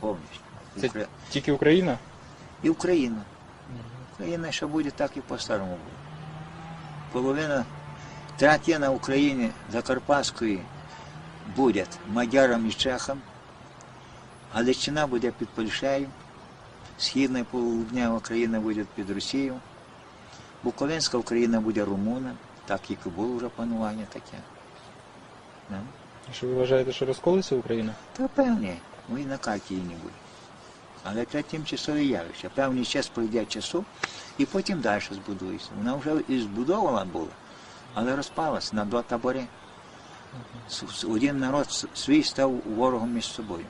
повністю. Це тільки Україна? І Україна. Україна ще буде так і по-старому буде. Половина третина України Закарпатської буде мадярам і чехам, Галичина буде під Польщею, Східна і Полуднева Україна буде під Росією, Буковинська Україна буде румуна, так як і було вже панування таке. Що ви вважаєте, що розколиться Україна? Та певні, ну і на не. Але це тимчасове явище. Певний час пройде часу і потім далі збудується. Вона вже і збудована була, але розпалась на два табори. Один народ свій став ворогом між собою.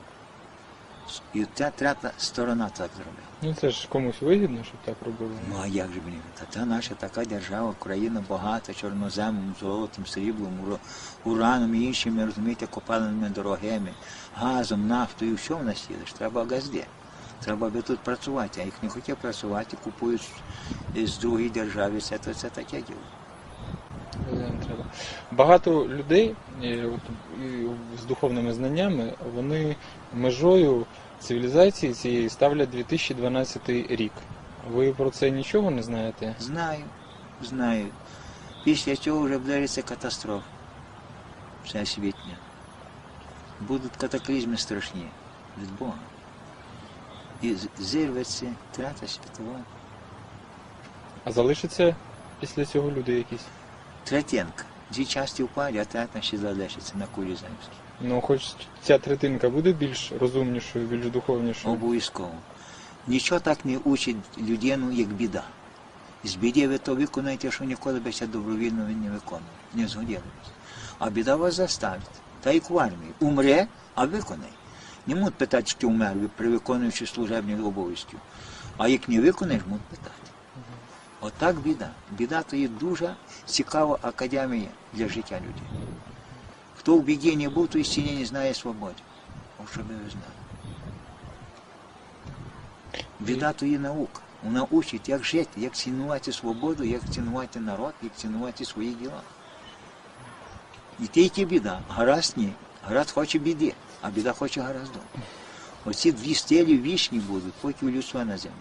І ця третя сторона так зробила. Ну це ж комусь вигідно, щоб так робили. Ну а як же, блін? Та це наша така держава, Україна багата чорноземом, золотом, сріблом, ураном і іншими, розумієте, копалинами дорогими, газом, нафтою, що в нас є? Ж Треба газди. Треба би тут працювати, а їх не хотять працювати, купують з- другої держави, це, то це таке діло. Треба. Багато людей е, з духовними знаннями вони межою цивілізації цієї ставлять 2012 рік. Ви про це нічого не знаєте? Знаю, знаю. Після цього вже вдариться катастрофа всесвітня. Будуть катаклізми страшні від Бога. І зірветься Третя світова. А залишаться після цього люди якісь? Третєнка. Дві часті впаді, а третя ще залишиться на кулі земській. Ну, хоч ця третинка буде більш розумнішою, більш духовнішою. Обов'язково. Нічого так не учить людину, як біда. З біди ви то виконаєте, що ніколи би це добровільно він не виконував, не згодилися. А біда вас заставить. Та як в армії. Умре, а виконай. Не можуть питати, що ти умер при виконуючи служебні обов'язки. А як не виконаєш, можуть питати. Отак біда. Біда то є дуже цікава академія для життя людей. Хто в біді не був, той стіні не знає свободи. О, щоб ви знали. Біда то є наука. Вона учить, як жити, як цінувати свободу, як цінувати народ, як цінувати свої діла. І тільки біда. Гаразд ні. Гаразд хоче біди, а біда хоче гаразду. Оці дві стелі вічні будуть, поки людства на землі.